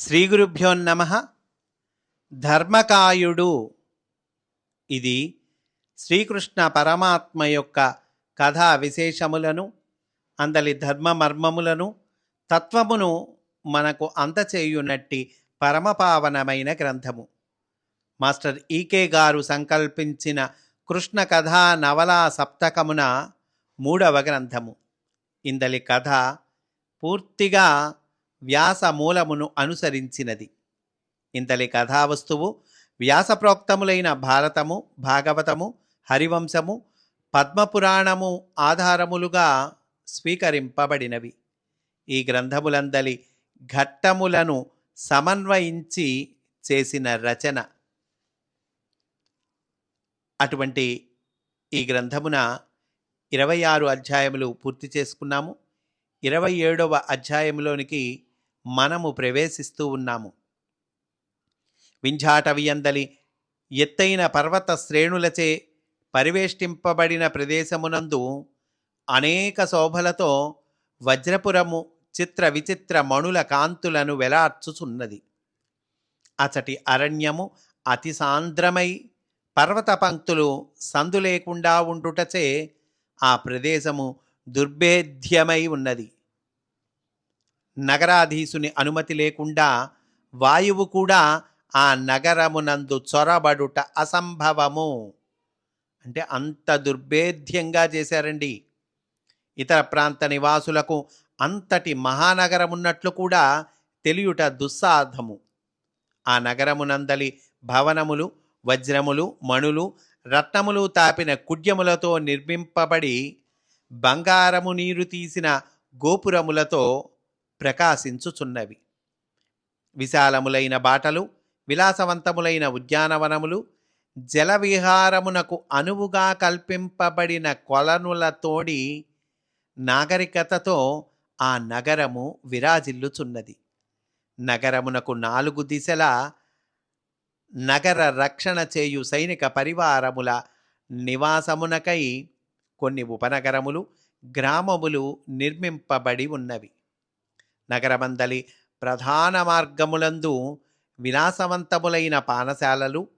శ్రీ గురుభ్యో నమ. ధర్మకాయుడు. ఇది శ్రీకృష్ణ పరమాత్మ యొక్క కథా విశేషములను అందలి ధర్మ మర్మములను తత్వమును మనకు అందచేయునట్టి పరమపావనమైన గ్రంథము. మాస్టర్ ఈకే గారు సంకల్పించిన కృష్ణ కథా నవలా సప్తకమున మూడవ గ్రంథము. ఇందలి కథ పూర్తిగా వ్యాస మూలమును అనుసరించినది. ఇంతలి కథావస్తువు వ్యాసప్రోక్తములైన భారతము భాగవతము హరివంశము పద్మపురాణము ఆధారములుగా స్వీకరింపబడినవి. ఈ గ్రంథములందలి ఘట్టములను సమన్వయించి చేసిన రచన. అటువంటి ఈ గ్రంథమున ఇరవై ఆరు అధ్యాయములు పూర్తి చేసుకున్నాము. ఇరవై ఏడవ అధ్యాయంలోనికి మనము ప్రవేశిస్తూ ఉన్నాము. వింఝాటవియందలి ఎత్తైన పర్వత శ్రేణులచే పరివేష్టింపబడిన ప్రదేశమునందు అనేక శోభలతో వజ్రపురము చిత్ర విచిత్ర మణుల కాంతులను వెలార్చుచున్నది. అచటి అరణ్యము అతి సాంద్రమై పర్వత పంక్తులు సందు లేకుండా ఉండుటచే ఆ ప్రదేశము దుర్భేద్యమై ఉన్నది. నగరాధీసుని అనుమతి లేకుండా వాయువు కూడా ఆ నగరమునందు చొరబడుట అసంభవము. అంటే అంత దుర్భేద్యంగా చేశారండి. ఇతర ప్రాంత నివాసులకు అంతటి మహానగరమున్నట్లు కూడా తెలియుట దుస్సాధము. ఆ నగరమునందలి భవనములు వజ్రములు మణులు రత్నములు తాపిన కుడ్యములతో నిర్మింపబడి బంగారము నీరు తీసిన గోపురములతో ప్రకాశించుచున్నవి. విశాలములైన బాటలు విలాసవంతములైన ఉద్యానవనములు జలవిహారమునకు అనువుగా కల్పింపబడిన కొలనులతోడి నాగరికతతో ఆ నగరము విరాజిల్లుచున్నది. నగరమునకు నాలుగు దిశల నగర రక్షణ చేయు సైనిక పరివారముల నివాసమునకై కొన్ని ఉపనగరములు గ్రామములు నిర్మింపబడి ఉన్నవి. నగరమందలి ప్రధాన మార్గములందు విలాసవంతములైన పానశాలలు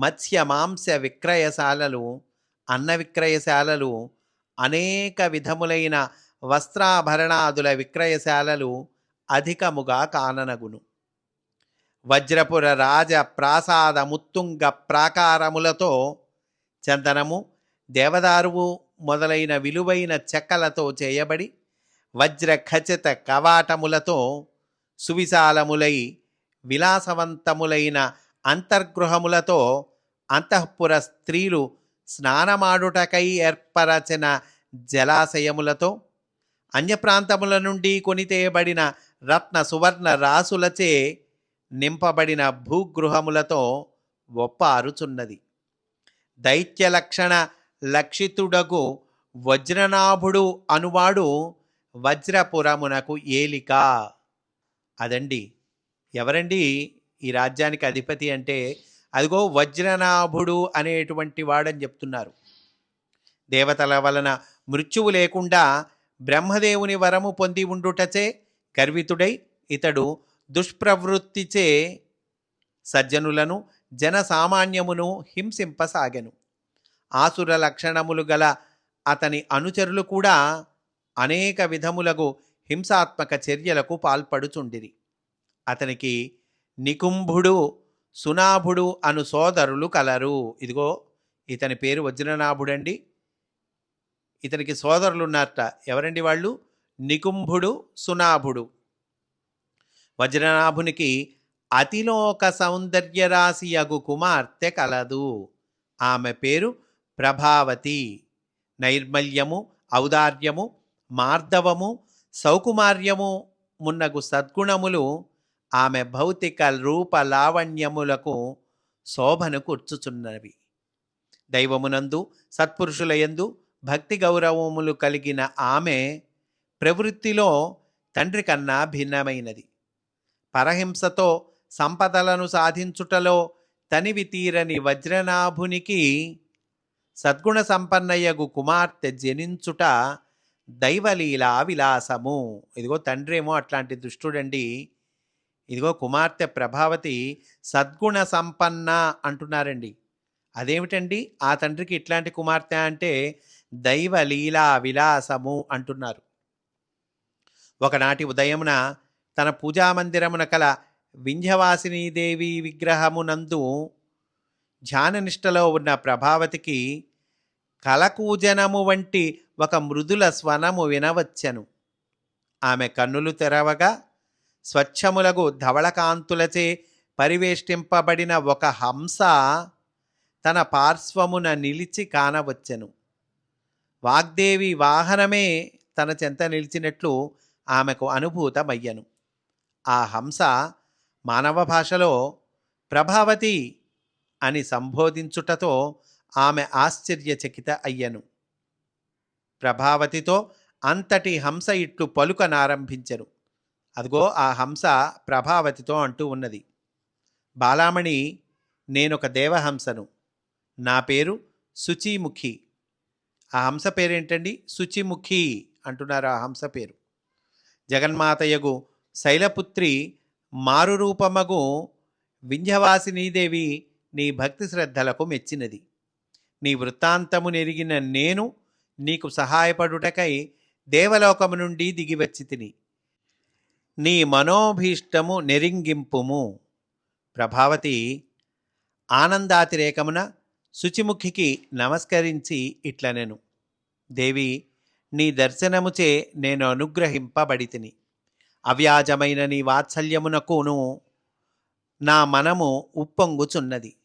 మత్స్య మాంస విక్రయశాలలు అన్న విక్రయశాలలు అనేక విధములైన వస్త్రాభరణాదుల విక్రయశాలలు అధికముగా కాననగును. వజ్రపుర రాజ ప్రాసాద ముత్తుంగ ప్రాకారములతో చందనము దేవదారువు మొదలైన విలువైన చెక్కలతో చేయబడి వజ్ర ఖచిత కవాటములతో సువిశాలములై విలాసవంతములైన అంతర్గృహములతో అంతఃపుర స్త్రీలు స్నానమాడుటకై ఏర్పరచిన జలాశయములతో అన్యప్రాంతముల నుండి కొనితేయబడిన రత్న సువర్ణ రాసులచే నింపబడిన భూగృహములతో ఒప్పారుచున్నది. దైత్య లక్షణ లక్షితుడగు వజ్రనాభుడు అనువాడు వజ్రపురమునకు ఏలిక. అదండి. ఎవరండి? ఈ రాజ్యానికి అధిపతి అంటే అదిగో వజ్రనాభుడు అనేటువంటి వాడని చెప్తున్నారు. దేవతల వలన మృత్యువు లేకుండా బ్రహ్మదేవుని వరము పొంది ఉండుటచే గర్వితుడై ఇతడు దుష్ప్రవృత్తిచే సజ్జనులను జనసామాన్యమును హింసింపసాగెను. ఆసుర లక్షణములు గల అతని అనుచరులు కూడా అనేక విధములగు హింసాత్మక చర్యలకు పాల్పడుచుండిరి. అతనికి నికుంభుడు సునాభుడు అను సోదరులు కలరు. ఇదిగో ఇతని పేరు వజ్రనాభుడండి. ఇతనికి సోదరులు ఉన్నారట ఎవరండి వాళ్ళు? నికుంభుడు సునాభుడు. వజ్రనాభునికి అతిలోక సౌందర్యరాశియగు కుమార్తె కలదు. ఆమె పేరు ప్రభావతి. నైర్మల్యము ఔదార్యము మార్ధవము సౌకుమార్యము మున్నగు సద్గుణములు ఆమె భౌతిక రూప లావణ్యములకు శోభను కూర్చుచున్నవి. దైవమునందు సత్పురుషులయందు భక్తి గౌరవములు కలిగిన ఆమె ప్రవృత్తిలో తండ్రి కన్నా భిన్నమైనది. పరహింసతో సంపదలను సాధించుటలో తనివి తీరని వజ్రనాభునికి సద్గుణ సంపన్నయ్యగు కుమార్తె జనించుట దైవలీలా విలాసము. ఇదిగో తండ్రి ఏమో అట్లాంటి దుష్టుడండి. ఇదిగో కుమార్తె ప్రభావతి సద్గుణ సంపన్న అంటున్నారండి. అదేమిటండి? ఆ తండ్రికి ఇట్లాంటి కుమార్తె అంటే దైవలీలా విలాసము అంటున్నారు. ఒకనాటి ఉదయమున తన పూజామందిరమున కల వింధ్యవాసినీదేవి విగ్రహమునందు ధ్యాననిష్టలో ఉన్న ప్రభావతికి కలకూజనము వంటి ఒక మృదుల స్వనము వినవచ్చెను. ఆమె కన్నులు తెరవగా స్వచ్ఛములగు ధవళకాంతులచే పరివేష్టింపబడిన ఒక హంస తన పార్శ్వమున నిలిచి కానవచ్చెను. వాగ్దేవి వాహనమే తన చెంత నిలిచినట్లు ఆమెకు అనుభూతమయ్యను. ఆ హంస మానవ భాషలో ప్రభావతి అని సంబోధించుటతో ఆమె ఆశ్చర్యచకిత అయ్యను. ప్రభావతితో అంతటి హంస ఇట్లు పలుకనారంభించెను. అదిగో ఆ హంస ప్రభావతితో అంటూ ఉన్నది. బాలామణి నేనొక దేవహంసను. నా పేరు శుచిముఖి ఆ హంస పేరేంటండి? శుచిముఖి అంటున్నారు ఆ హంస పేరు. జగన్మాతయగు శైలపుత్రి మారురూపమగు వింధ్యవాసినీదేవి నీ భక్తి శ్రద్ధలకు మెచ్చినది. నీ వృత్తాంతము నెరిగిన నేను నీకు సహాయపడుటకై దేవలోకము నుండి దిగివచ్చి తిని. నీ మనోభీష్టము నెరింగింపుము. ప్రభావతి ఆనందాతిరేకమున శుచిముఖికి నమస్కరించి ఇట్లనెను. దేవి నీ దర్శనముచే నేను అనుగ్రహింపబడితిని. అవ్యాజమైన నీ వాత్సల్యమునకును నా మనము ఉప్పొంగుచున్నది.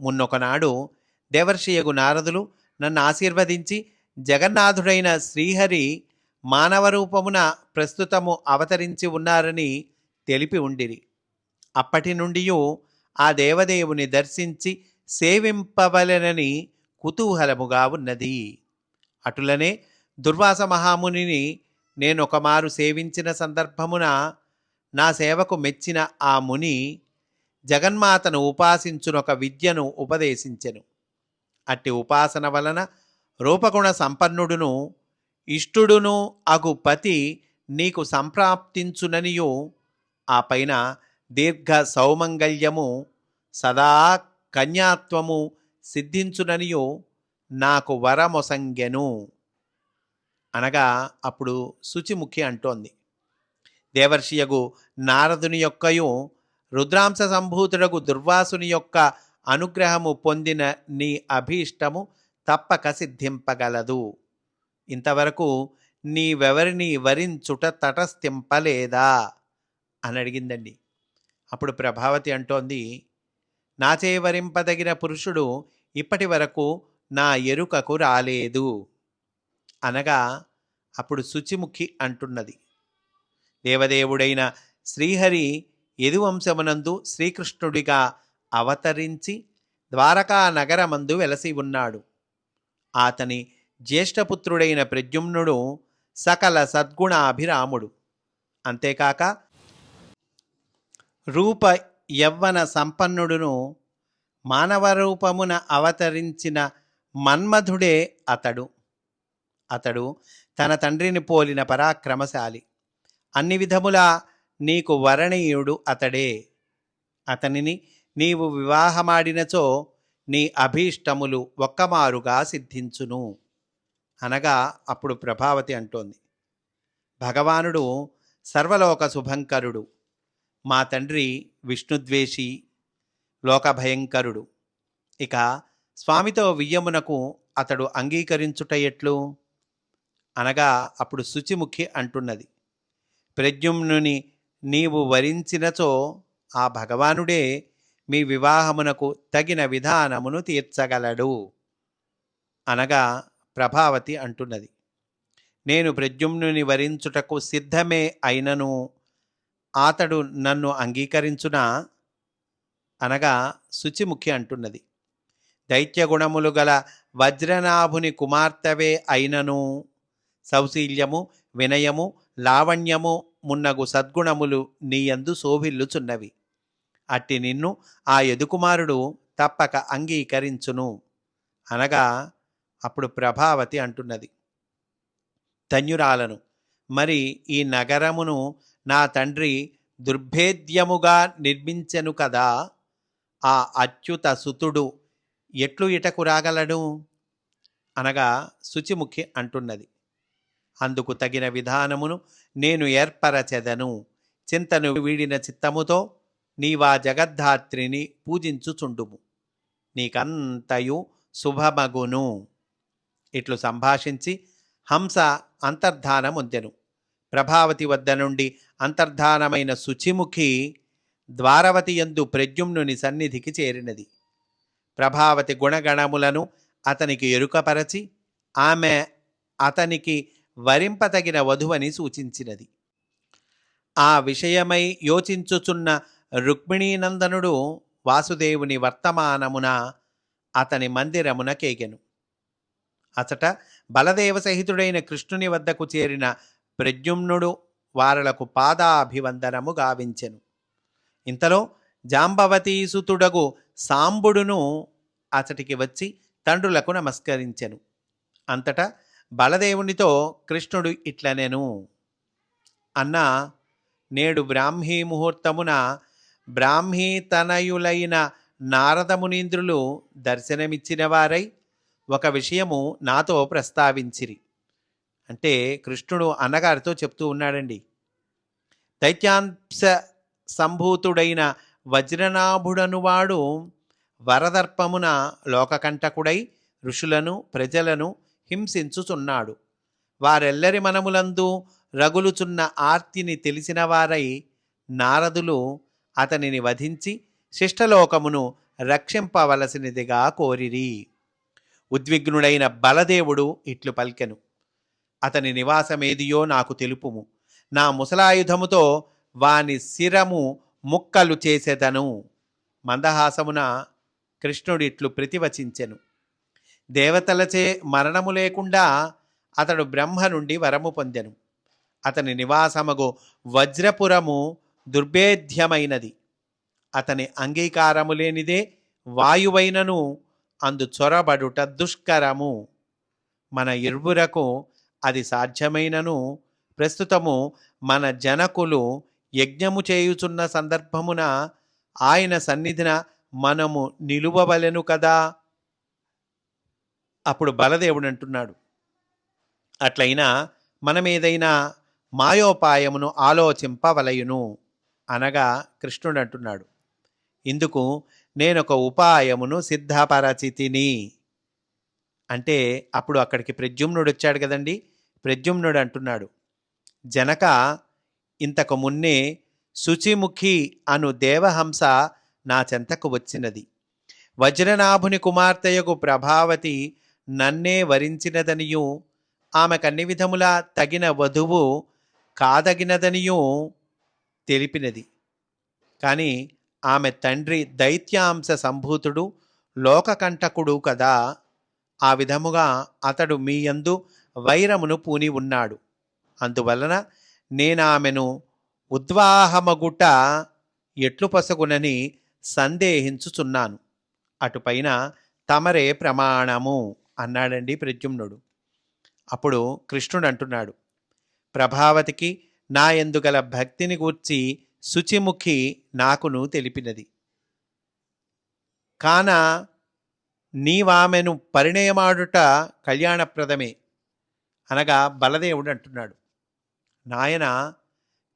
మున్నొకనాడు దేవర్షియగు నారదులు నన్ను ఆశీర్వదించి జగన్నాథుడైన శ్రీహరి మానవరూపమున ప్రస్తుతము అవతరించి ఉన్నారని తెలిపి ఉండిరి. అప్పటి నుండి ఆ దేవదేవుని దర్శించి సేవింపవలెనని కుతూహలముగా ఉన్నది. అటులనే దుర్వాస మహామునిని నేనొకమారు సేవించిన సందర్భమున నా సేవకు మెచ్చిన ఆ ముని జగన్మాతను ఉపాసించునొక విద్యను ఉపదేశించెను. అట్టి ఉపాసన వలన రూపగుణ సంపన్నుడును ఇష్టుడును అగు పతి నీకు సంప్రాప్తించుననియు. ఆ పైన దీర్ఘ సౌమంగళ్యము సదా కన్యాత్వము సిద్ధించుననియు నాకు వరమొసంగెను. అనగా అప్పుడు శుచిముఖి అంటోంది. దేవర్షియగు నారదుని యొక్కయు రుద్రాంశ సంభూతుడగు దుర్వాసుని యొక్క అనుగ్రహము పొందిన నీ అభీష్టము తప్పక సిద్ధింపగలదు. ఇంతవరకు నీవెవరిని వరించుట తటస్థింపలేదా? అని అడిగిందండి. అప్పుడు ప్రభావతి అంటోంది నాచే వరింపదగిన పురుషుడు ఇప్పటి వరకు నా ఎరుకకు రాలేదు. అనగా అప్పుడు శుచిముఖి అంటున్నది దేవదేవుడైన శ్రీహరి యదువంశమునందు శ్రీకృష్ణుడిగా అవతరించి ద్వారకా నగరమందు వెలసి ఉన్నాడు. అతని జ్యేష్ఠపుత్రుడైన ప్రద్యుమ్నుడు సకల సద్గుణాభిరాముడు. అంతేకాక రూప యవ్వన సంపన్నుడును మానవ రూపమున అవతరించిన మన్మధుడే అతడు. అతడు తన తండ్రిని పోలిన పరాక్రమశాలి. అన్ని విధములా నీకు వరణీయుడు అతడే. అతనిని నీవు వివాహమాడినచో నీ అభీష్టములు ఒక్కమారుగా సిద్ధించును. అనగా అప్పుడు ప్రభావతి అంటోంది. భగవానుడు సర్వలోక శుభంకరుడు. మా తండ్రి విష్ణుద్వేషి లోకభయంకరుడు. ఇక స్వామితో వియ్యమునకు అతడు అంగీకరించుట ఎట్లు అనగా అప్పుడు శుచిముఖి అంటున్నది. ప్రజ్ఞుమ్నుని నీవు వరించినచో ఆ భగవానుడే మీ వివాహమునకు తగిన విధానమును తీర్చగలడు. అనగా ప్రభావతి అంటున్నది. నేను ప్రద్యుమ్నుని వరించుటకు సిద్ధమే అయినను అతడు నన్ను అంగీకరించునా? అనగా శుచిముఖి అంటున్నది. దైత్యగుణములు గల వజ్రనాభుని కుమార్తెవే అయినను? సౌశీల్యము వినయము లావణ్యము మున్నగు సద్గుణములు నీయందు శోభిల్లుచున్నవి. అట్టి నిన్ను ఆ యదుకుమారుడు తప్పక అంగీకరించును. అనగా అప్పుడు ప్రభావతి అంటున్నది. ధన్యురాలను మరి ఈ నగరమును నా తండ్రి దుర్భేద్యముగా నిర్మించెను కదా. ఆ అచ్యుత సుతుడు ఎట్లు ఇటకు రాగలడు? అనగా శుచిముఖి అంటున్నది. అందుకు తగిన విధానమును నేను ఏర్పరచెదను. చింతను వీడిన చిత్తముతో నీవా జగద్ధాత్రిని పూజించుచుండుము. నీకంతయు శుభమగును. ఇట్లు సంభాషించి హంస అంతర్ధానముందెను. ప్రభావతి వద్ద నుండి అంతర్ధానమైన శుచిముఖి ద్వారవతి యందు ప్రద్యుమ్నుని సన్నిధికి చేరినది. ప్రభావతి గుణగణములను అతనికి ఎరుకపరచి ఆమె అతనికి వరింపతగిన వధువని సూచించినది. ఆ విషయమై యోచించుచున్న రుక్మిణీనందనుడు వాసుదేవుని వర్తమానమున అతని మందిరమున కేగెను. అచట బలదేవ సహితుడైన కృష్ణుని వద్దకు చేరిన ప్రద్యుమ్నుడు వారలకు పాదాభివందనము గావించెను. ఇంతలో జాంబవతీసుతుడగు సాంబుడును అతటికి వచ్చి తండ్రులకు నమస్కరించెను. అంతటా బలదేవునితో కృష్ణుడు ఇట్లనెను. అన్నా నేడు బ్రాహ్మీ ముహూర్తమున బ్రాహ్మీతనయులైన నారదమునీంద్రులు దర్శనమిచ్చిన వారై ఒక విషయము నాతో ప్రస్తావించిరి. అంటే కృష్ణుడు అన్నగారితో చెప్తూ ఉన్నాడండి. దైత్యాంశ సంభూతుడైన వజ్రనాభుడనువాడు వరదర్పమున లోకకంటకుడై ఋషులను ప్రజలను హింసించుచున్నాడు. వారెల్లరి మనములందు రగులుచున్న ఆర్తిని తెలిసిన వారై నారదులు అతనిని వధించి శిష్టలోకమును రక్షింపవలసినదిగా కోరిరి. ఉద్విగ్నుడైన బలదేవుడు ఇట్లు పలికెను. అతని నివాసమేదియో నాకు తెలుపుము. నా ముసలాయుధముతో వాని శిరము ముక్కలు చేసేదను. మందహాసమున కృష్ణుడిట్లు ప్రతివచించెను. దేవతలచే మరణము లేకుండా అతడు బ్రహ్మ నుండి వరము పొందెను. అతని నివాసమగు వజ్రపురము దుర్భేద్యమైనది. అతని అంగీకారము లేనిదే వాయువైనను అందు చొరబడుట దుష్కరము. మన ఇరువురకు అది సాధ్యమైనను ప్రస్తుతము మన జనకులు యజ్ఞము చేయుచున్న సందర్భమున ఆయన సన్నిధిన మనము నిలువవలెను కదా? అప్పుడు బలదేవుడు అంటున్నాడు. అట్లయినా మనమేదైనా మాయోపాయమును ఆలోచింపవలయును. అనగా కృష్ణుడు అంటున్నాడు ఇందుకు నేనొక ఉపాయమును సిద్ధపరచితిని. అంటే అప్పుడు అక్కడికి ప్రద్యుమ్నుడు వచ్చాడు కదండి ప్రద్యుమ్నుడు అంటున్నాడు జనక ఇంతకు మున్నే శుచిముఖి అను దేవహంస నా చెంతకు వచ్చినది. వజ్రనాభుని కుమార్తెయకు ప్రభావతి నన్నే వరించినదనియు ఆమెకు అన్ని విధములా తగిన వధువు కాదగినదనియూ తెలిపినది. కానీ ఆమె తండ్రి దైత్యాంశ సంభూతుడు లోకకంటకుడు కదా. ఆ విధముగా అతడు మీ యందు వైరమును పూని ఉన్నాడు. అందువలన నేనామెను ఉద్వాహమగుట ఎట్లు పసగునని సందేహించుచున్నాను. అటుపైన తమరే ప్రమాణము అన్నాడండి ప్రద్యుమ్నుడు. అప్పుడు కృష్ణుడు అంటున్నాడు ప్రభావతికి నా ఎందుగల భక్తిని గూర్చి శుచిముఖి నాకును తెలిపినది. కాన నీవామెను పరిణయమాడుట కళ్యాణప్రదమే అనగా బలదేవుడు అంటున్నాడు. నాయన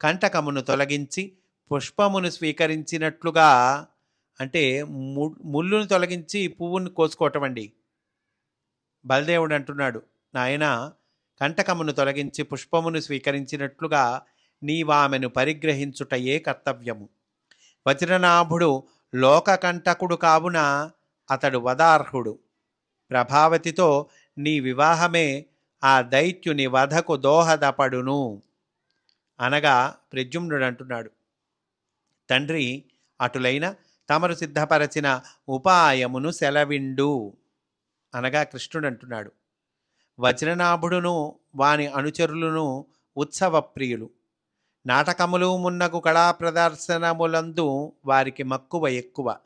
కంటకమును తొలగించి పుష్పమును స్వీకరించినట్లుగా అంటే ము- ముళ్ళును తొలగించి పువ్వును కోసుకోవటం అండి బలదేవుడు అంటున్నాడు నాయన కంటకమును తొలగించి పుష్పమును స్వీకరించినట్లుగా నీవామెను పరిగ్రహించుటయే కర్తవ్యము. వజ్రనాభుడు లోకకంటకుడు కావున అతడు వదార్హుడు. ప్రభావతితో నీ వివాహమే ఆ దైత్యుని వధకు దోహదపడును. అనగా ప్రజుమ్నుడు అంటున్నాడు తండ్రి అటులైన తమరు సిద్ధపరచిన ఉపాయమును సెలవిండు. అనగా కృష్ణుడు అంటున్నాడు వజ్రనాభుడును వాని అనుచరులను ఉత్సవ ప్రియులు. నాటకములు మున్నగు కళా ప్రదర్శనములందు వారికి మక్కువ ఎక్కువ.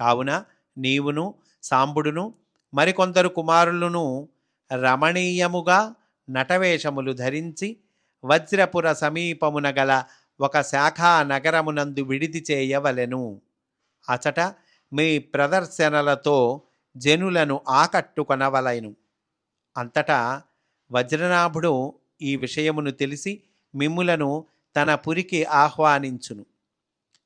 కావున నీవును సాంబుడును మరికొందరు కుమారులను రమణీయముగా నటవేషములు ధరించి వజ్రపుర సమీపమున గల ఒక శాఖా నగరమునందు విడిది చేయవలెను. అచట మీ ప్రదర్శనలతో జనులను ఆకట్టుకొనవలెను. అంతటా వజ్రనాభుడు ఈ విషయమును తెలిసి మిమ్ములను తన పురికి ఆహ్వానించును.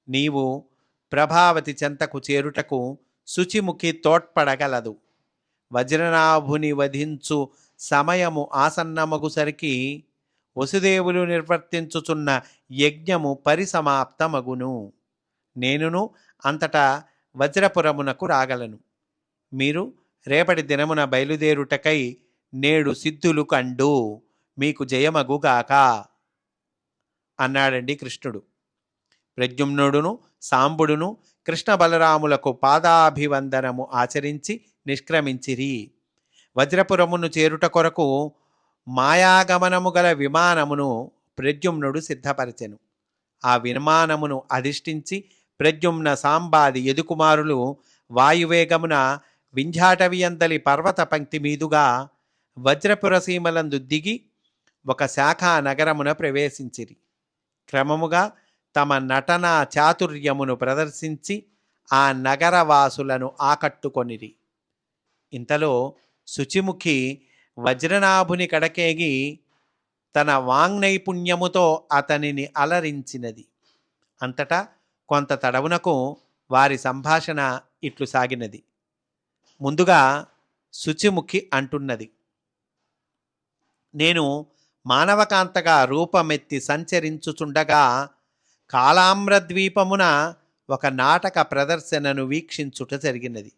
నీవు ప్రభావతి చెంతకు చేరుటకు శుచిముఖి తోడ్పడగలదు. వజ్రనాభుని వధించు సమయము ఆసన్నమగుసరికి వసుదేవులు నిర్వర్తించుచున్న యజ్ఞము పరిసమాప్తమగును. నేనును అంతటా వజ్రపురమునకు రాగలను. మీరు రేపటి దినమున బయలుదేరుటకై నేడు సిద్ధులు కండు మీకు జయమగుగాక అన్నాడండి కృష్ణుడు. ప్రద్యుమ్నుడును సాంబుడును కృష్ణ బలరాములకు పాదాభివందనము ఆచరించి నిష్క్రమించిరి. వజ్రపురమును చేరుట కొరకు మాయాగమనము గల విమానమును ప్రద్యుమ్నుడు సిద్ధపరచెను. ఆ విమానమును అధిష్ఠించి ప్రద్యుమ్న సాంబాది ఎదుకుమారులు వాయువేగమున వింధ్యాటవియందలి పర్వత పంక్తి మీదుగా వజ్రపుర సీమలందు దిగి ఒక శాఖా నగరమున ప్రవేశించిరి. క్రమముగా తమ నటన చాతుర్యమును ప్రదర్శించి ఆ నగరవాసులను ఆకట్టుకొనిరి. ఇంతలో శుచిముఖి వజ్రనాభుని కడకేగి తన వాంగ్నైపుణ్యముతో అతనిని అలరించినది. అంతటా కొంత తడవునకు వారి సంభాషణ ఇట్లు సాగినది. ముందుగా శుచిముఖి అంటున్నది. నేను మానవకాంతగా రూపమెత్తి సంచరించుచుండగా కాలామ్రద్వీపమున ఒక నాటక ప్రదర్శనను వీక్షించుట జరిగినది.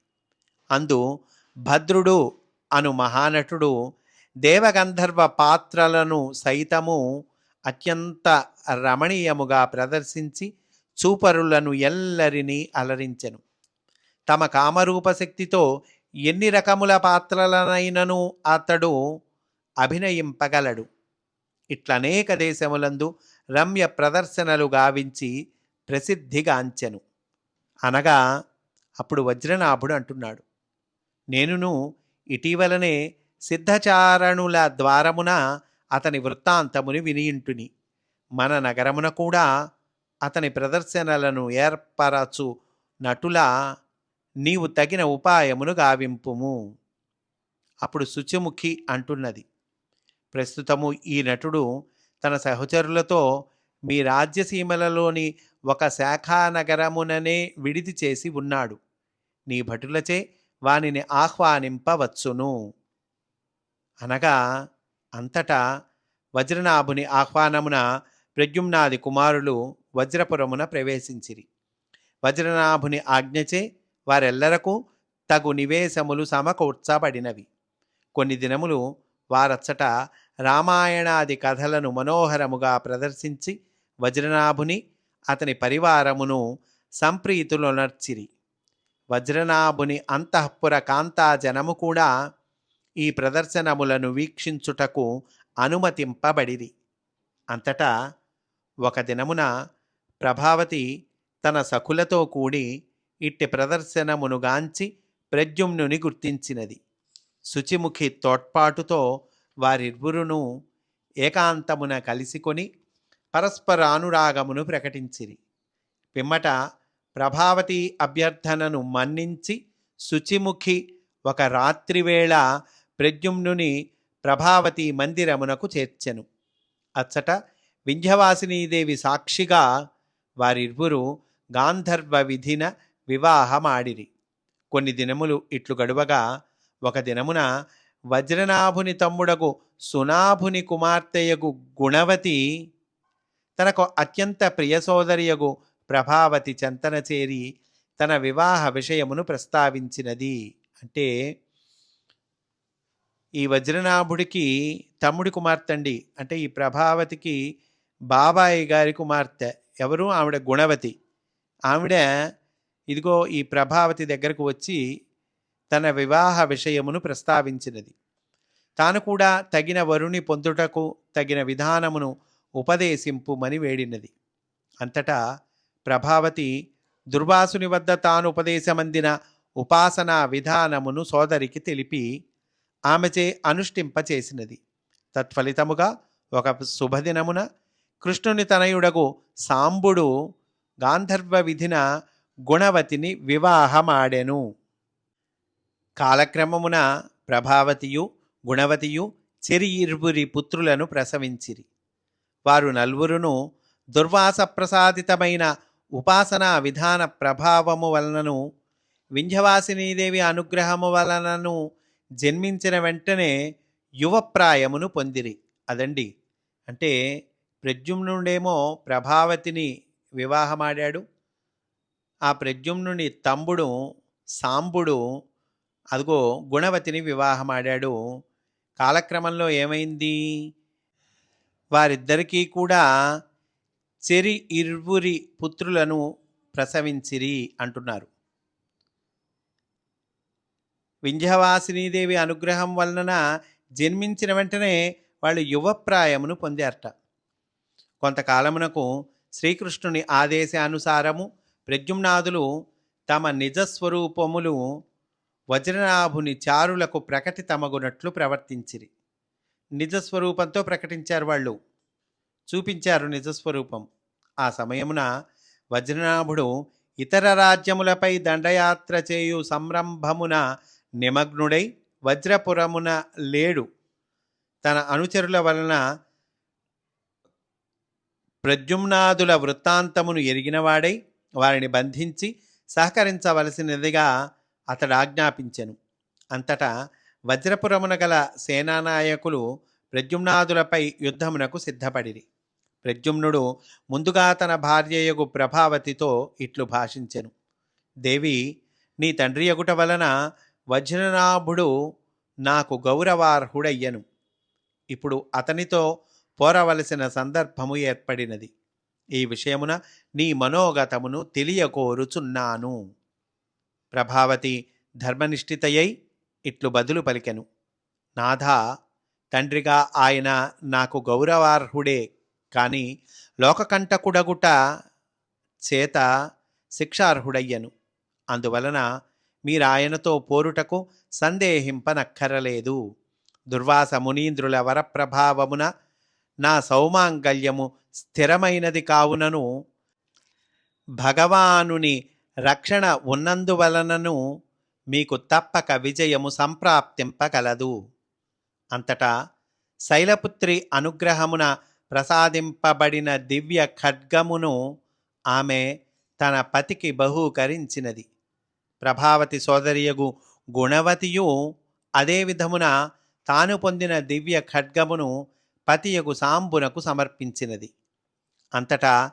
అందు భద్రుడు అను మహానటుడు దేవగంధర్వ పాత్రలను సైతము అత్యంత రమణీయముగా ప్రదర్శించి చూపరులను ఎల్లరినీ అలరించెను. తమ కామరూపశక్తితో ఎన్ని రకముల పాత్రలనైనను అతడు అభినయింపగలడు. ఇట్లనేక దేశములందు రమ్య ప్రదర్శనలు గావించి ప్రసిద్ధిగాంచెను అనగా అప్పుడు వజ్రనాభుడు అంటున్నాడు నేనును ఇటీవలనే సిద్ధచారణుల ద్వారమున అతని వృత్తాంతముని వినియుంటుని. మన నగరమున కూడా అతని ప్రదర్శనలను ఏర్పరచు నటుల నీవు తగిన ఉపాయమును గావింపుము. అప్పుడు శుచిముఖి అంటున్నది ప్రస్తుతము ఈ నటుడు తన సహచరులతో మీ రాజ్యసీమలలోని ఒక శాఖానగరముననే విడిది చేసి ఉన్నాడు. నీ భటులచే వానిని ఆహ్వానింపవచ్చును. అనగా అంతటా వజ్రనాభుని ఆహ్వానమున ప్రద్యుమ్నాది కుమారులు వజ్రపురమున ప్రవేశించిరి. వజ్రనాభుని ఆజ్ఞచే వారెల్లరకు తగు నివేశములు సమకూర్చబడినవి. కొన్ని దినములు వారచ్చట రామాయణాది కథలను మనోహరముగా ప్రదర్శించి వజ్రనాభుని అతని పరివారమును సంప్రీతులొనర్చిరి వజ్రనాభుని అంతఃపుర కాంతాజనము కూడా ఈ ప్రదర్శనములను వీక్షించుటకు అనుమతింపబడిరి. అంతటా ఒక దినమున ప్రభావతి తన సఖులతో కూడి ఇట్టి ప్రదర్శనమును గాంచి ప్రద్యుమ్నుని గుర్తించినది. శుచిముఖి తోడ్పాటుతో వారిరువురును ఏకాంతమున కలిసికొని పరస్పరానురాగమును ప్రకటించిరి. పిమ్మట ప్రభావతి అభ్యర్థనను మన్నించి శుచిముఖి ఒక రాత్రివేళ ప్రద్యుమ్నుని ప్రభావతి మందిరమునకు చేర్చెను. అచ్చట వింధ్యవాసినీదేవి సాక్షిగా వారిరువురు గాంధర్వ విధిన వివాహమాడిరి. కొన్ని దినములు ఇట్లు గడువగా ఒక దినమున వజ్రనాభుని తమ్ముడగు సునాభుని కుమార్తెయగు గుణవతి తనకు అత్యంత ప్రియ సోదరియగు ప్రభావతి చెంతన చేరి తన వివాహ విషయమును ప్రస్తావించినది. అంటే ఈ వజ్రనాభుడికి తమ్ముడి కుమార్తె అండి అంటే ఈ ప్రభావతికి బాబాయి గారి కుమార్తె. ఎవరు? ఆవిడ గుణవతి. ఆవిడ ఇదిగో ఈ ప్రభావతి దగ్గరకు వచ్చి తన వివాహ విషయమును ప్రస్తావించినది. తాను కూడా తగిన వరుణి పొందుటకు తగిన విధానమును ఉపదేశింపుమని వేడినది. అంతటా ప్రభావతి దుర్వాసుని వద్ద తాను ఉపదేశమందిన ఉపాసనా విధానమును సోదరికి తెలిపి ఆమెచే అనుష్ఠింపచేసినది. తత్ఫలితముగా ఒక శుభదినమున కృష్ణుని తనయుడగు సాంబుడు గాంధర్వ విధిన గుణవతిని వివాహమాడెను. కాలక్రమమున ప్రభావతియు గుణవతియు చెరి ఇరువురి పుత్రులను ప్రసవించిరి. వారు నలుగురును దుర్వాస ప్రసాదితమైన ఉపాసనా విధాన ప్రభావము వలనను వింధ్యవాసినీదేవి అనుగ్రహము వలనను జన్మించిన వెంటనే యువప్రాయమును పొందిరి. అదండి. అంటే ప్రద్యుమ్నుడేమో ప్రభావతిని వివాహమాడాడు. ఆ ప్రద్యుమ్నుని తమ్ముడు సాంబుడు అదిగో గుణవతిని వివాహమాడాడు. కాలక్రమంలో ఏమైంది? వారిద్దరికీ కూడా చెరి ఇరువురి పుత్రులను ప్రసవించిరి అంటున్నారు. వింధ్యవాసినీదేవి అనుగ్రహం వలన జన్మించిన వెంటనే వాళ్ళు యువప్రాయమును పొందారట. కొంతకాలమునకు శ్రీకృష్ణుని ఆదేశానుసారము ప్రద్యుమ్నాదులు తమ నిజస్వరూపములు వజ్రనాభుని చారులకు ప్రకటితమగునట్లు ప్రవర్తించిరి. నిజస్వరూపంతో ప్రకటించారు వాళ్ళు. చూపించారు నిజస్వరూపం. ఆ సమయమున వజ్రనాభుడు ఇతర రాజ్యములపై దండయాత్ర చేయు సంరంభమున నిమగ్నుడై వజ్రపురమున లేడు. తన అనుచరుల వలన ప్రద్యుమ్నాదుల వృత్తాంతమును ఎరిగినవాడై వారిని బంధించి సహకరించవలసినదిగా అతడు ఆజ్ఞాపించెను అంతటా వజ్రపురమున గల సేనానాయకులు ప్రద్యుమ్నాదులపై యుద్ధమునకు సిద్ధపడిరి. ప్రద్యుమ్నుడు ముందుగా తన భార్యయగు ప్రభావతితో ఇట్లు భాషించెను. దేవి నీ తండ్రి ఎగుట వలన వజ్రనాభుడు నాకు గౌరవార్హుడయ్యను. ఇప్పుడు అతనితో పోరవలసిన సందర్భము ఏర్పడినది. ఈ విషయమున నీ మనోగతమును తెలియకోరుచున్నాను. ప్రభావతి ధర్మనిష్ఠితయై ఇట్లు బదులు పలికెను. నాథా తండ్రిగా ఆయన నాకు గౌరవార్హుడే కాని లోకకంటకుడగుట చేత శిక్షార్హుడయ్యను. అందువలన మీరాయనతో పోరుటకు సందేహింపనక్కరలేదు. దుర్వాస మునీంద్రుల వరప్రభావమున నా సౌమాంగల్యము స్థిరమైనది కావునను భగవానుని రక్షణ ఉన్నందువలనను మీకు తప్పక విజయము సంప్రాప్తింపగలదు. అంతటా శైలపుత్రి అనుగ్రహమున ప్రసాదింపబడిన దివ్య ఖడ్గమును ఆమె తన పతికి బహూకరించినది. ప్రభావతి సోదరియగు గుణవతియు అదే విధమున తాను పొందిన దివ్య ఖడ్గమును పతియగు సాంబునకు సమర్పించినది. అంతటా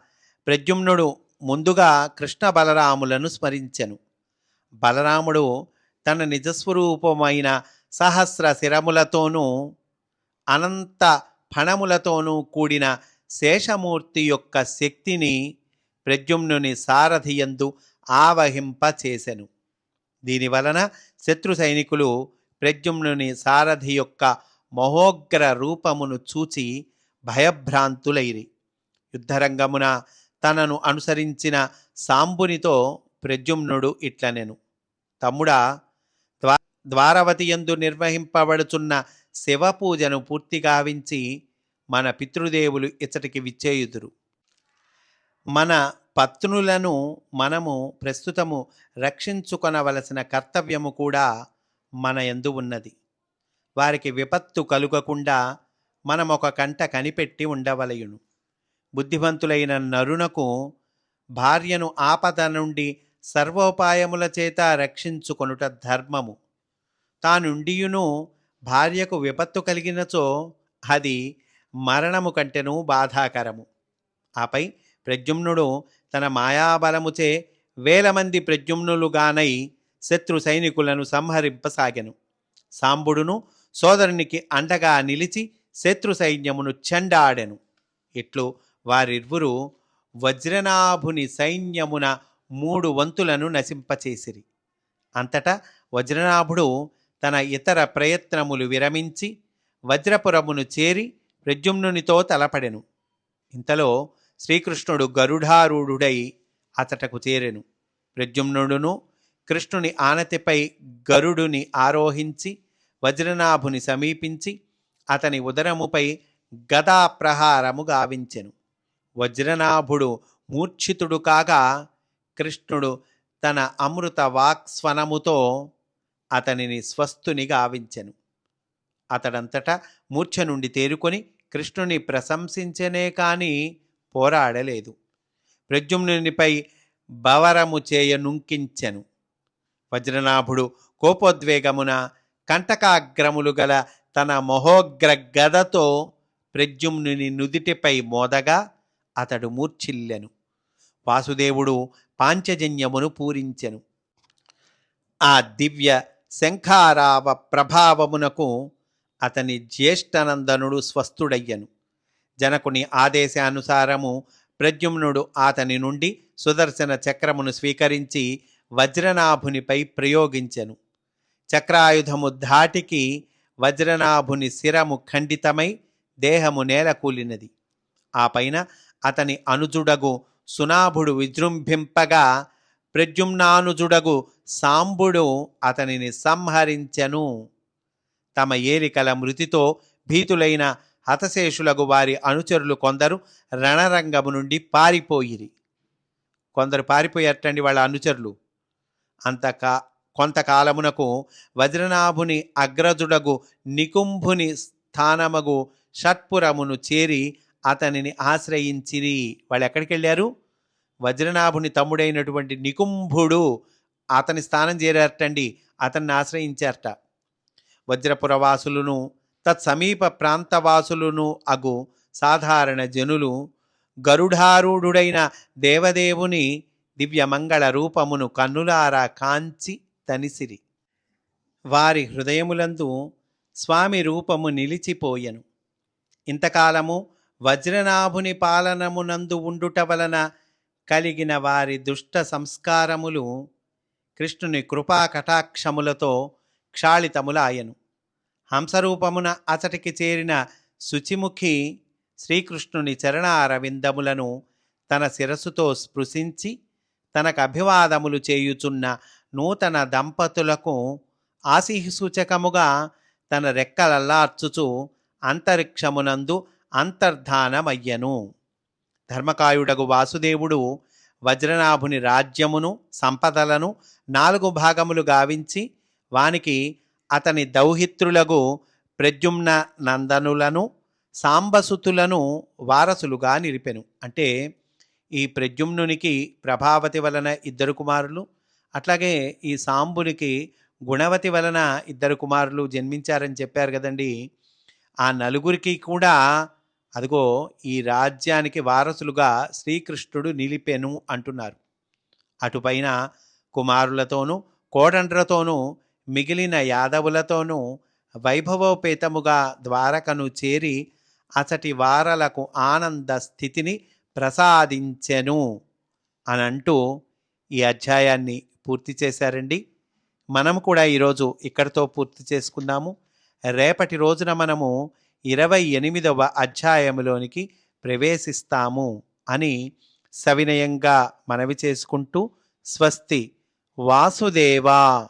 ప్రద్యుమ్నుడు ముందుగా కృష్ణ బలరాములను స్మరించెను. బలరాముడు తన నిజస్వరూపమైన సహస్ర శిరములతోనూ అనంత ఫణములతోనూ కూడిన శేషమూర్తి యొక్క శక్తిని ప్రద్యుమ్నుని సారథియందు ఆవహింపచేసెను. దీనివలన శత్రు సైనికులు ప్రద్యుమ్నుని సారథి యొక్క మహోగ్ర రూపమును చూచి భయభ్రాంతులైరి. యుద్ధరంగమున తనను అనుసరించిన సాంబునితో ప్రద్యుమ్నుడు ఇట్లనెను తమ్ముడా ద్వా ద్వారవతి యందు నిర్వహింపబడుచున్న శివపూజను పూర్తి గావించి మన పితృదేవులు ఇచ్చటికి విచ్చేయుదురు. మన పత్నులను మనము ప్రస్తుతము రక్షించుకొనవలసిన కర్తవ్యము కూడా మన యందు ఉన్నది. వారికి విపత్తు కలుగకుండా మనమొక ఒక కంట కనిపెట్టి ఉండవలయును. బుద్ధిమంతులైన నరునకు భార్యను ఆపద నుండి సర్వోపాయముల చేత రక్షించుకొనుట ధర్మము. తానుండియును భార్యకు విపత్తు కలిగినచో అది మరణము కంటెను బాధాకరము. ఆపై ప్రద్యుమ్నుడు తన మాయాబలముచే వేల మంది ప్రద్యుమ్నులుగానై శత్రు సైనికులను సంహరింపసాగెను. సాంబుడును సోదరునికి అండగా నిలిచి శత్రు సైన్యమును చెండాడెను. ఇట్లు వారిరువురు వజ్రనాభుని సైన్యమున మూడు వంతులను నశింపచేసిరి. అంతటా వజ్రనాభుడు తన ఇతర ప్రయత్నములు విరమించి వజ్రపురమును చేరి ప్రద్యుమ్నునితో తలపడెను. ఇంతలో శ్రీకృష్ణుడు గరుడారూఢుడై అతటకు చేరెను. ప్రద్యుమ్నుడును కృష్ణుని ఆనతిపై గరుడుని ఆరోహించి వజ్రనాభుని సమీపించి అతని ఉదరముపై గదా ప్రహారము గావించెను. వజ్రనాభుడు మూర్ఛితుడు కాగా కృష్ణుడు తన అమృత వాక్స్వనముతో అతనిని స్వస్థుని గావించెను అతడంతటా మూర్ఛ నుండి తేరుకొని కృష్ణుని ప్రశంసించనే కాని పోరాడలేదు. ప్రద్యుమ్నునిపై బవరము చేయ నుంకించెను. వజ్రనాభుడు కోపోద్వేగమున కంటకాగ్రములు గల తన మహోగ్ర గదతో ప్రద్యుమ్నుని నుదిటిపై మోదగా అతడు మూర్ఛిల్లెను. వాసుదేవుడు పాంచజన్యమును పూరించెను. ఆ దివ్య శంఖారావ ప్రభావమునకు అతని జ్యేష్ఠనందనుడు స్వస్థుడయ్యను. జనకుని ఆదేశానుసారము ప్రద్యుమ్నుడు అతని నుండి సుదర్శన చక్రమును స్వీకరించి వజ్రనాభునిపై ప్రయోగించెను. చక్రాయుధము ధాటికి వజ్రనాభుని శిరము ఖండితమై దేహము నేలకూలినది. ఆ పైన అతని అనుజుడగు సునాభుడు విజృంభింపగా ప్రద్యుమ్నానుజుడగు సాంబుడు అతనిని సంహరించెను. తమ ఏలికల మృతితో భీతులైన హతశేషులగు వారి అనుచరులు కొందరు రణరంగము నుండి పారిపోయిరి. కొందరు పారిపోయేటండి వాళ్ళ అనుచరులు. అంతకా కొంతకాలమునకు వజ్రనాభుని అగ్రజుడగు నికుంభుని స్థానమగు షట్పురమును చేరి అతనిని ఆశ్రయించిరి. వాళ్ళు ఎక్కడికి వెళ్ళారు వజ్రనాభుని తమ్ముడైనటువంటి నికుంభుడు అతని స్థానం చేరారటండి. అతన్ని ఆశ్రయించారట. వజ్రపురవాసులను తత్సమీప ప్రాంతవాసులను అగు సాధారణ జనులు గరుడారూఢుడైన దేవదేవుని దివ్యమంగళ రూపమును కన్నులారా కాంచి తనిసిరి. వారి హృదయములందు స్వామి రూపము నిలిచిపోయెను. ఇంతకాలము వజ్రనాభుని పాలనమునందు ఉండుట వలన కలిగిన వారి దుష్ట సంస్కారములు కృష్ణుని కృపా కటాక్షములతో క్షాళితములాయను. హంసరూపమున అతటికి చేరిన శుచిముఖి శ్రీకృష్ణుని చరణారవిందములను తన శిరస్సుతో స్పృశించి తనకు అభివాదములు చేయుచున్న నూతన దంపతులకు ఆశీసూచకముగా తన రెక్కలల్లార్చుచు అంతరిక్షమునందు అంతర్ధానమయ్యను. ధర్మకాయుడగు వాసుదేవుడు వజ్రనాభుని రాజ్యమును సంపదలను నాలుగు భాగములు గావించి వానికి అతని దౌహిత్రులగు ప్రద్యుమ్న నందనులను సాంబసుతులను వారసులుగా నిలిపెను. అంటే ఈ ప్రద్యుమ్నునికి ప్రభావతి వలన ఇద్దరు కుమారులు అట్లాగే ఈ సాంబునికి గుణవతి వలన ఇద్దరు కుమారులు జన్మించారని చెప్పారు కదండి. ఆ నలుగురికి కూడా అదిగో ఈ రాజ్యానికి వారసులుగా శ్రీకృష్ణుడు నిలిపెను అంటున్నారు. అటుపైన కుమారులతోనూ కోడండ్రతోనూ మిగిలిన యాదవులతోనూ వైభవోపేతముగా ద్వారకను చేరి అచటి వారలకు ఆనంద స్థితిని ప్రసాదించెను అని అంటూ ఈ అధ్యాయాన్ని పూర్తి చేశారండి. మనం కూడా ఈరోజు ఇక్కడితో పూర్తి చేసుకుందాము. రేపటి రోజున మనము ఇరవై ఎనిమిదవ అధ్యాయములోనికి ప్రవేశిస్తాము అని సవినయంగా మనవి చేసుకుంటూ స్వస్తి వాసుదేవా.